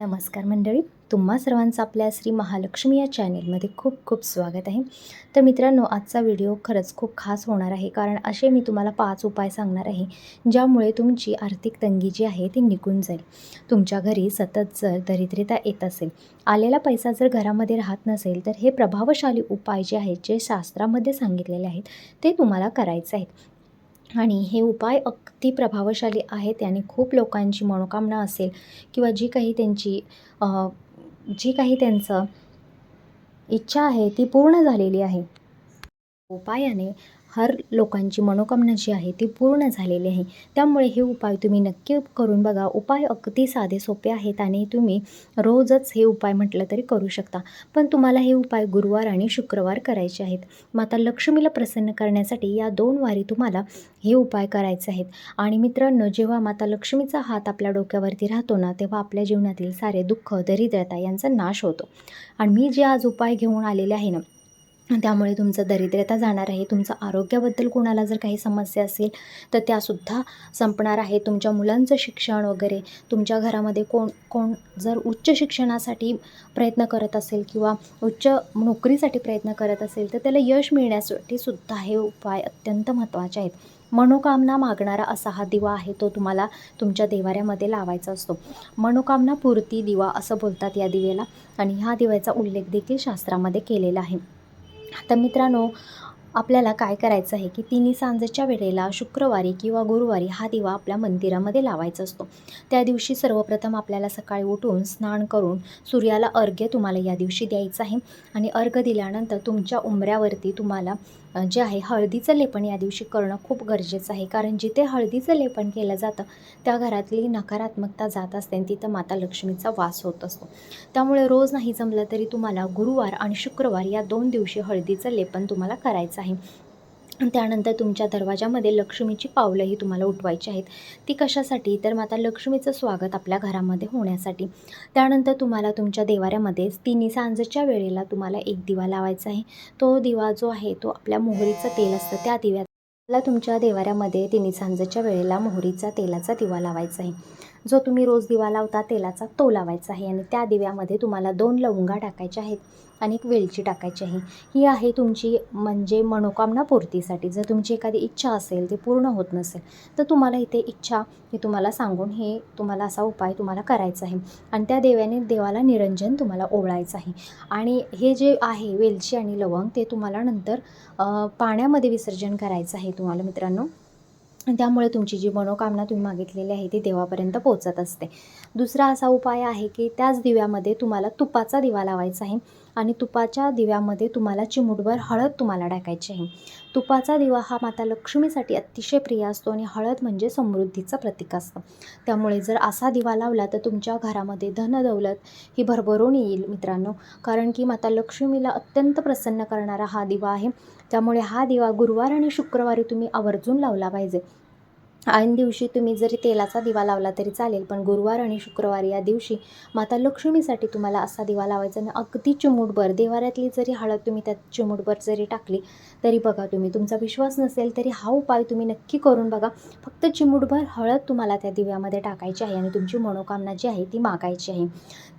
नमस्कार मंडळी तुम्हा सर्वांचं आपल्या श्री महालक्ष्मी या चॅनेलमध्ये खूप खूप स्वागत आहे. तर मित्रांनो आजचा व्हिडिओ खरंच खूप खास होणार आहे कारण असे मी तुम्हाला पाच उपाय सांगणार आहे ज्यामुळे तुमची आर्थिक तंगी जी आहे ती निघून जाईल. तुमच्या घरी सतत जर दरिद्रता येत असेल आलेला पैसा जर घरामध्ये राहत नसेल तर हे प्रभावशाली उपाय जे आहेत जे शास्त्रामध्ये सांगितलेले आहेत ते तुम्हाला करायचे आहेत. आणि हे उपाय अगदी प्रभावशाली आहेत. आणि खूप लोकांची मनोकामना असेल किंवा जी काही त्यांची जी काही त्यांचं इच्छा आहे ती पूर्ण झालेली आहे. उपायाने हर लोकांची मनोकामना जी आहे ती पूर्ण झालेली आहे. त्यामुळे हे उपाय तुम्ही नक्की करून बघा. उपाय अगदी साधे सोपे आहेत आणि तुम्ही रोजच हे उपाय म्हटलं तरी करू शकता. पण तुम्हाला हे उपाय गुरुवार आणि शुक्रवार करायचे आहेत. माता लक्ष्मीला प्रसन्न करण्यासाठी या दोन वारी तुम्हाला हे उपाय करायचे आहेत. आणि मित्रांनो जेव्हा माता लक्ष्मीचा हात आपल्या डोक्यावरती राहतो ना तेव्हा आपल्या जीवनातील सारे दुःख दरिद्रता यांचा नाश होतो. आणि मी जे आज उपाय घेऊन आलेले आहे ना त्यामुळे तुमचं दरिद्रता जाणार आहे. तुमचं आरोग्याबद्दल कोणाला जर काही समस्या असेल तर त्यासुद्धा संपणार आहे. तुमच्या मुलांचं शिक्षण वगैरे तुमच्या घरामध्ये कोण कोण जर उच्च शिक्षणासाठी प्रयत्न करत असेल किंवा उच्च नोकरीसाठी प्रयत्न करत असेल तर त्याला यश मिळण्यासाठी सुद्धा हे उपाय अत्यंत महत्त्वाचे आहेत. मनोकामना मागणारा असा हा दिवा आहे तो तुम्हाला तुमच्या देवाऱ्यामध्ये लावायचा असतो. मनोकामना पूर्ती दिवा असं बोलतात या दिवेला. आणि ह्या दिव्याचा उल्लेख देखील शास्त्रामध्ये केलेला आहे. तर मित्रांनो आपल्याला काय करायचं आहे की तिन्ही सांजेच्या वेळेला शुक्रवारी किंवा गुरुवारी हा दिवा आपल्या मंदिरामध्ये लावायचा असतो. त्या दिवशी सर्वप्रथम आपल्याला सकाळी उठून स्नान करून सूर्याला अर्घ्य तुम्हाला या दिवशी द्यायचं आहे. आणि अर्घ्य दिल्यानंतर तुमच्या उंबऱ्यावरती तुम्हाला जे आहे हळदीचं लेपन या दिवशी करणं खूप गरजेचं आहे. कारण जिथे हळदीचं लेपन केलं जातं त्या घरातली नकारात्मकता जात असते आणि तिथं माता लक्ष्मीचा वास होत असतो. त्यामुळे रोज नाही जमलं तरी तुम्हाला गुरुवार आणि शुक्रवार या दोन दिवशी हळदीचं लेपन तुम्हाला करायचं आहे. त्यानंतर तुमच्या दरवाजामध्ये लक्ष्मीची पावलंही तुम्हाला उठवायची आहेत. ती कशासाठी? तर माता लक्ष्मीचं स्वागत आपल्या घरामध्ये होण्यासाठी. त्यानंतर तुम्हाला तुमच्या देवाऱ्यामध्ये तिन्ही सांजच्या वेळेला तुम्हाला एक दिवा लावायचा आहे. तो दिवा जो आहे तो आपल्या मोहरीचं तेल असतं. त्या दिव्याला तुमच्या देवाऱ्यामध्ये तिन्ही सांजच्या वेळेला मोहरीचा तेलाचा दिवा लावायचा आहे. जो तुम्ही रोज दिवा लावता तेलाचा तो लावायचा आहे. आणि त्या दिव्यामध्ये तुम्हाला दोन लवंगा टाकायच्या आहेत आणि एक वेलची टाकायची आहे. ही आहे तुमची म्हणजे मनोकामना पूर्तीसाठी. जर तुमची एखादी इच्छा असेल ती पूर्ण होत नसेल तर तुम्हाला इथे इच्छा हे तुम्हाला सांगून हे तुम्हाला असा उपाय तुम्हाला करायचा आहे. आणि त्या देवाने देवाला निरंजन तुम्हाला ओवळायचं आहे. आणि हे जे आहे वेलची आणि लवंग ते तुम्हाला नंतर पाण्यामध्ये विसर्जन करायचं आहे तुम्हाला मित्रांनो. त्यामुळे तुमची जी मनोकामना तुम्ही मागितलेली आहे ती देवापर्यंत पोचत असते. दुसरा असा उपाय आहे की त्याच दिव्यामध्ये तुम्हाला तुपाचा दिवा लावायचा आहे. आणि तुपाच्या दिव्यामध्ये तुम्हाला चिमूटभर हळद तुम्हाला टाकायची आहे. तुपाचा दिवा हा माता लक्ष्मीसाठी अतिशय प्रिय असतो आणि हळद म्हणजे समृद्धीचं प्रतीक असतं. त्यामुळे जर असा दिवा लावला तर तुमच्या घरामध्ये धनदौलत ही भरभरून येईल मित्रांनो. कारण की माता लक्ष्मीला अत्यंत प्रसन्न करणारा हा दिवा आहे. त्यामुळे हा दिवा गुरुवार आणि शुक्रवारी तुम्ही आवर्जून लावला पाहिजे. ऐन दिवशी तुम्ही जरी तेलाचा दिवा लावला तरी चालेल पण गुरुवार आणि शुक्रवार या दिवशी माता लक्ष्मीसाठी तुम्हाला असा दिवा लावायचा आणि अगदी चिमूटभर देवाऱ्यातली जरी हळद तुम्ही त्यात चिमूटभर जरी टाकली तरी बघा तुम्ही तुमचा विश्वास नसेल तरी हा उपाय तुम्ही नक्की करून बघा. फक्त चिमूटभर हळद तुम्हाला त्या दिव्यामध्ये टाकायची आहे आणि तुमची मनोकामना जी आहे ती मागायची आहे.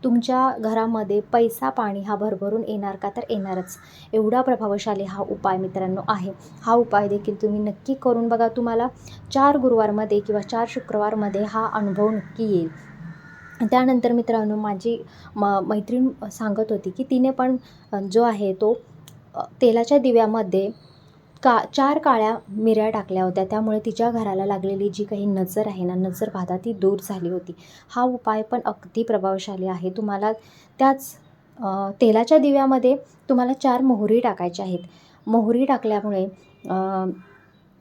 तुमच्या घरामध्ये पैसा पाणी हा भरभरून येणार का तर येणारच. एवढा प्रभावशाली हा उपाय मित्रांनो आहे. हा उपाय देखील तुम्ही नक्की करून बघा. तुम्हाला चार शुक्रवारमध्ये किंवा चार शुक्रवारमध्ये हा अनुभव नक्की येईल. त्यानंतर मित्रांनो माझी म मैत्रीण सांगत होती की तिने पण जो आहे तो तेलाच्या दिव्यामध्ये का चार काळ्या मिऱ्या टाकल्या होत्या. त्यामुळे तिच्या घराला लागलेली जी काही नजर आहे ना नजर बाधा ती दूर झाली होती. हा उपाय पण अगदी प्रभावशाली आहे. तुम्हाला त्याच तेलाच्या दिव्यामध्ये तुम्हाला चार मोहरी टाकायच्या आहेत. मोहरी टाकल्यामुळे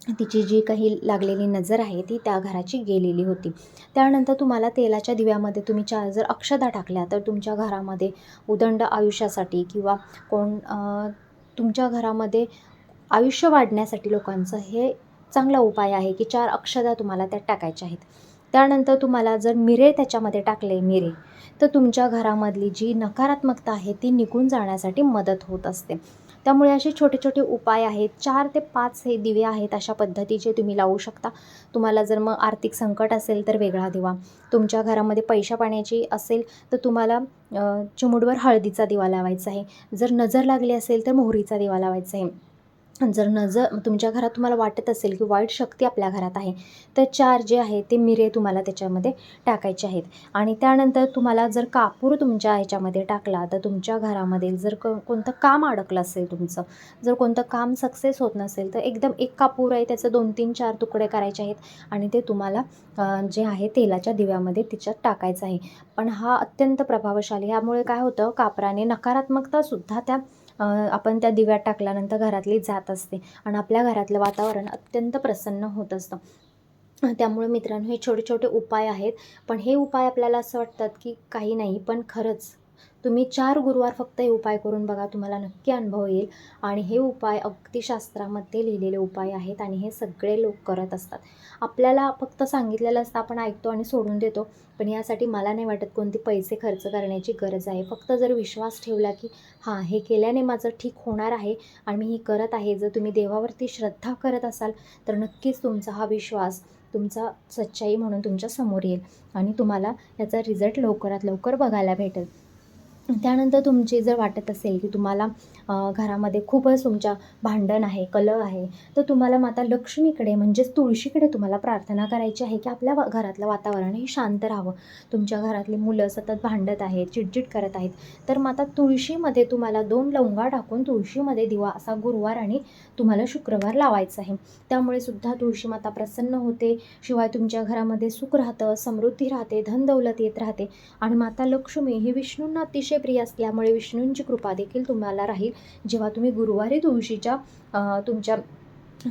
तिची जी काही लागलेली नजर आहे ती त्या घराची गेलेली होती. त्यानंतर तुम्हाला तेलाच्या दिव्यामध्ये तुम्ही चार जर अक्षदा टाकल्या तर तुमच्या घरामध्ये उदंड आयुष्यासाठी किंवा कोण तुमच्या घरामध्ये आयुष्य वाढण्यासाठी लोकांचं हे चांगला उपाय आहे की चार अक्षता तुम्हाला त्यात टाकायच्या आहेत. त्यानंतर तुम्हाला जर मिरे त्याच्यामध्ये टाकले मिरे तर तुमच्या घरामधली जी नकारात्मकता आहे ती निघून जाण्यासाठी मदत होत असते. त्यामुळे असे छोटे छोटे उपाय आहेत. चार ते पाच हे दिवे आहेत अशा पद्धतीचे तुम्ही लावू शकता. तुम्हाला जर मग आर्थिक संकट असेल तर वेगळा दिवा. तुमच्या घरामध्ये पैशा पाण्याची असेल तर तुम्हाला चिमुडवर हळदीचा दिवा लावायचा आहे. जर नजर लागली असेल तर मोहरीचा दिवा लावायचा आहे. जर नजर तुमच्या घरात तुम्हाला वाटत असेल की वाईट शक्ती आपल्या घरात आहे तर चार जे आहे ते मिरे तुम्हाला त्याच्यामध्ये टाकायचे आहेत. आणि त्यानंतर तुम्हाला जर कापूर तुमच्या ह्याच्यामध्ये टाकला तर तुमच्या घरामध्ये जर क कोणतं काम अडकलं असेल तुमचं जर कोणतं काम सक्सेस होत नसेल तर एकदम एक कापूर आहे त्याचं दोन तीन चार तुकडे करायचे आहेत आणि ते तुम्हाला जे आहे तेलाच्या दिव्यामध्ये तिच्यात टाकायचं आहे. पण हा अत्यंत प्रभावशाली ह्यामुळे काय होतं कापराने नकारात्मकतासुद्धा त्या आपण त्या दिव्यात टाकल्यानंतर घरातली जात असते आणि आपल्या घरातलं वातावरण अत्यंत प्रसन्न होत असतं. त्यामुळे मित्रांनो हे छोटे छोटे उपाय आहेत. पण हे उपाय आपल्याला असं वाटतात की काही नाही पण खरंच तुम्ही चार गुरुवार फक्त हे उपाय करून बघा तुम्हाला नक्की अनुभव येईल. आणि हे उपाय अगदी शास्त्रामध्ये लिहिलेले उपाय आहेत आणि हे सगळे लोक करत असतात. आपल्याला फक्त सांगितलेलं असतं आपण ऐकतो आणि सोडून देतो. पण यासाठी मला नाही वाटत कोणते पैसे खर्च करण्याची गरज आहे. फक्त जर विश्वास ठेवला की हां हे केल्याने माझं ठीक होणार आहे आणि मी हे करत आहे. जर तुम्ही देवावरती श्रद्धा करत असाल तर नक्कीच तुमचा हा विश्वास तुमचा सच्चाई म्हणून तुमच्यासमोर येईल आणि तुम्हाला याचा रिझल्ट लवकरात लवकर बघायला भेटेल. त्यानंतर तुमची जर वाटत असेल की तुम्हाला घरामध्ये खूपच तुमच्या भांडण आहे कलह आहे. तर तुम्हाला माता लक्ष्मीकडे म्हणजेच तुळशीकडे तुम्हाला प्रार्थना करायची आहे की आपल्या वा- घरातलं वातावरण हे शांत राहावं. तुमच्या घरातली मुलं सतत भांडत आहेत चिडचिड करत आहेत. तर माता तुळशीमध्ये तुम्हाला दोन लवंगा टाकून तुळशीमध्ये दिवा असा गुरुवार आणि तुम्हाला शुक्रवार लावायचा आहे. त्यामुळे सुद्धा तुळशी माता प्रसन्न होते. शिवाय तुमच्या घरामध्ये सुख राहतं समृद्धी राहते धन दौलत येत राहते. आणि माता लक्ष्मी ही विष्णूंना अतिशय प्रिय असल्यामुळे विष्णूंची कृपा देखील तुम्हाला राहील. जेव्हा तुम्ही गुरुवारी तुळशीच्या तुमच्या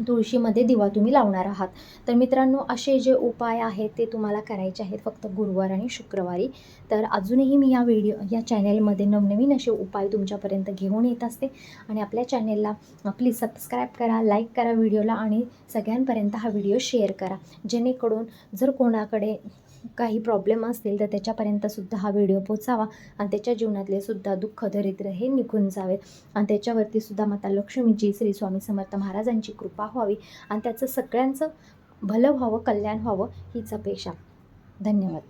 तुळशीमध्ये दिवा तुम्ही लावणार आहात. तर मित्रांनो असे जे उपाय आहेत ते तुम्हाला करायचे आहेत फक्त गुरुवार आणि शुक्रवारी. तर अजूनही मी या व्हिडिओ या चॅनेलमध्ये नवनवीन असे उपाय तुमच्यापर्यंत घेऊन येत असते. आणि आपल्या चॅनेलला प्लीज सबस्क्राईब करा लाईक करा व्हिडिओला आणि सगळ्यांपर्यंत हा व्हिडिओ शेअर करा. जेणेकरून जर कोणाकडे काही प्रॉब्लेम असतील तर त्याच्यापर्यंतसुद्धा हा व्हिडिओ पोचावा आणि त्याच्या जीवनातले सुद्धा दुःख दरिद्र हे निघून जावेत. आणि त्याच्यावरती सुद्धा माता लक्ष्मीची श्री स्वामी समर्थ महाराजांची कृपा व्हावी. आणि त्याचं सगळ्यांचं भलं व्हावं कल्याण व्हावं हीच अपेक्षा. धन्यवाद.